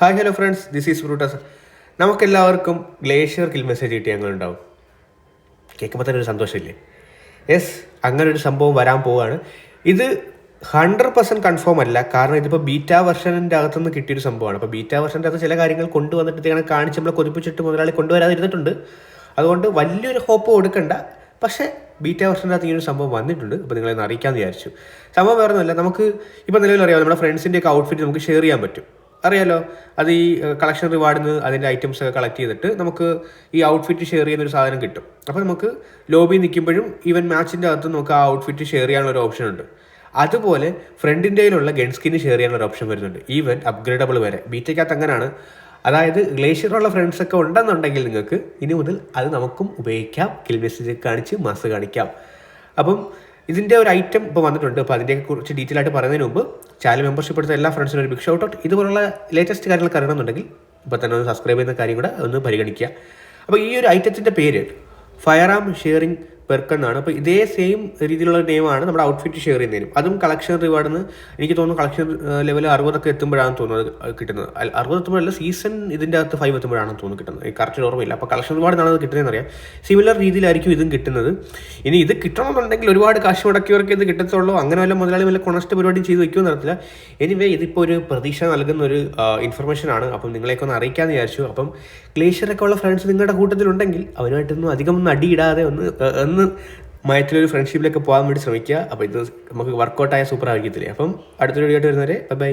Hi hello friends. This is Brutus നമുക്കെല്ലാവർക്കും glacier kill message കിട്ടി ഞങ്ങളുണ്ടാവും. കേൾക്കുമ്പോൾ തന്നെ ഒരു സന്തോഷമില്ലേ? യെസ് അങ്ങനെ ഒരു സംഭവം വരാൻ പോവുകയാണ്. ഇത് ഹൺഡ്രഡ് പെർസെന്റ് കൺഫേം അല്ല. കാരണം ഇതിപ്പോൾ ബീറ്റ വെർഷനിന്റെ അകത്തുനിന്ന് കിട്ടിയൊരു സംഭവമാണ്. അപ്പോൾ ബീറ്റ വെർഷന്റെ അകത്ത് ചില കാര്യങ്ങൾ കൊണ്ടുവന്നിട്ട് കാണിച്ച് നമ്മളെ കൊതിപ്പിച്ചിട്ട് മുതലാളി കൊണ്ടുവരാതിരുന്നിട്ടുണ്ട്. അതുകൊണ്ട് വലിയൊരു ഹോപ്പ് കൊടുക്കണ്ട. പക്ഷേ ബീറ്റ വെർഷന്റെ അകത്ത് ഈ ഒരു സംഭവം വന്നിട്ടുണ്ട്. അപ്പോൾ നിങ്ങളെ അറിയിക്കാമെന്ന് വിചാരിച്ചു. സംഭവം വേറെ ഒന്നുമല്ല നമുക്ക് ഇപ്പോൾ നിലവിൽ അറിയാം നമ്മുടെ ഫ്രണ്ട്സിന്റെ ഒക്കെ ഔട്ട്ഫിറ്റ് നമുക്ക് ഷെയർ ചെയ്യാൻ പറ്റും. അറിയാലോ? അത് ഈ കളക്ഷൻ റിവാർഡിൽ നിന്ന് അതിന്റെ ഐറ്റംസ് ഒക്കെ കളക്ട് ചെയ്തിട്ട് നമുക്ക് ഈ ഔട്ട്ഫിറ്റ് ഷെയർ ചെയ്യുന്ന ഒരു സാധനം കിട്ടും. അപ്പോൾ നമുക്ക് ലോബി നിൽക്കുമ്പോഴും ഈവൻ മാച്ചിന്റെ അകത്ത് നമുക്ക് ആ ഔട്ട്ഫിറ്റ് ഷെയർ ചെയ്യാനുള്ള ഒരു ഓപ്ഷൻ ഉണ്ട്. അതുപോലെ ഫ്രണ്ടിന്റെ കയ്യിലുള്ള ഗൺ സ്കിന് ഷെയർ ചെയ്യാനുള്ള ഒരു ഓപ്ഷൻ വരുന്നുണ്ട്. ഈവൻ അപ്ഗ്രേഡബിൾ വരെ. ബീറ്റയ്ക്കകത്ത് അങ്ങനെയാണ് അതായത് ഗ്ലേഷ്യറുള്ള ഫ്രണ്ട്സ് ഒക്കെ ഉണ്ടെന്നുണ്ടെങ്കിൽ നിങ്ങൾക്ക് ഇനി മുതൽ അത് നമുക്കും ഉപയോഗിക്കാം. കിൽ മെസ്സേജ് കാണിച്ച് മാസ് കാണിക്കാം. അപ്പം ഇതിന്റെ ഒരു ഐറ്റം ഇപ്പോൾ വന്നിട്ടുണ്ട്. അപ്പോൾ അതിന്റെ കുറിച്ച് ഡീറ്റെയിൽ ആയിട്ട് പറയുന്നതിന് മുമ്പ് ചാനൽ മെമ്പർഷിപ്പ് എടുത്ത എല്ലാ ഫ്രണ്ട്സിനും ഒരു ബിഗ് ഷൗട്ട് ഔട്ട് ഇതുപോലുള്ള ലേറ്റസ്റ്റ് കാര്യങ്ങൾ അറിയണമെന്നുണ്ടെങ്കിൽ ഇപ്പോൾ തന്നെ ഒന്ന് സബ്സ്ക്രൈബ് ചെയ്യുന്ന കാര്യം കൂടെ ഒന്ന് പരിഗണിക്കുക. അപ്പോൾ ഈ ഒരു ഐറ്റത്തിന്റെ പേര് ഫയർ ആം ഷെയറിംഗ് പെർക്ക് എന്നാണ് അപ്പോൾ ഇതേ സെയിം രീതിയിലുള്ള നെയിമാണ് നമ്മുടെ ഔട്ട്ഫിറ്റ് ഷെയർ ചെയ്യുന്നതിനും. അതും കളക്ഷൻ റിവാർഡിന് എനിക്ക് തോന്നുന്നു കളക്ഷൻ ലെവൽ അറുപതൊക്കെ എത്തുമ്പോഴാണ് തോന്നുന്നത് കിട്ടുന്നത്. അറുപത് എത്തുമ്പോഴല്ല സീസൺ ഇതിന്റെ അകത്ത് ഫൈവ് എത്തുമ്പോഴാണ് തോന്നുന്നു കിട്ടുന്നത്. കറക്റ്റ് ഓർമ്മയില്ല. അപ്പോൾ കളക്ഷൻ റിവാർഡിനാണ് അത് കിട്ടുന്നതെന്ന് അറിയാം. സിമിലർ രീതിയിലായിരിക്കും ഇതും കിട്ടുന്നത്. ഇനി ഇത് കിട്ടണമെന്നുണ്ടെങ്കിൽ ഒരുപാട് കാശ് മുടക്കിയവർക്ക് ഇത് കിട്ടത്തുള്ളൂ. അങ്ങനെ വല്ല മുതലാളി വല്ല കൊണസ്റ്റ് പരിപാടി ചെയ്ത് വയ്ക്കുമെന്ന് അറിയത്തില്ല. എനിവേ ഇതിപ്പോൾ ഒരു പ്രതീക്ഷ നൽകുന്ന ഒരു ഇൻഫർമേഷൻ ആണ്. അപ്പം നിങ്ങളെയൊക്കെ ഒന്ന് അറിയിക്കാമെന്ന് വിചാരിച്ചു. അപ്പം ഗ്ലേഷ്യറൊക്കെ ഉള്ള ഫ്രണ്ട്സ് നിങ്ങളുടെ കൂട്ടത്തിലുണ്ടെങ്കിൽ അവരുമായിട്ടൊന്നും അധികം ഒന്നും അടിയിടാതെ ഒന്ന് ഏഹ്, ഒന്ന് മയത്തിലൊരു ഫ്രണ്ട്ഷിപ്പിലേക്ക് പോകാൻ വേണ്ടി ശ്രമിക്കുക. അപ്പോൾ ഇത് നമുക്ക് വർക്കൗട്ടായ സൂപ്പർ ആയിരിക്കത്തില്ലേ? അപ്പം അടുത്തൊരു വീഡിയോ ആയിട്ട് വരുന്നവരെ ബൈ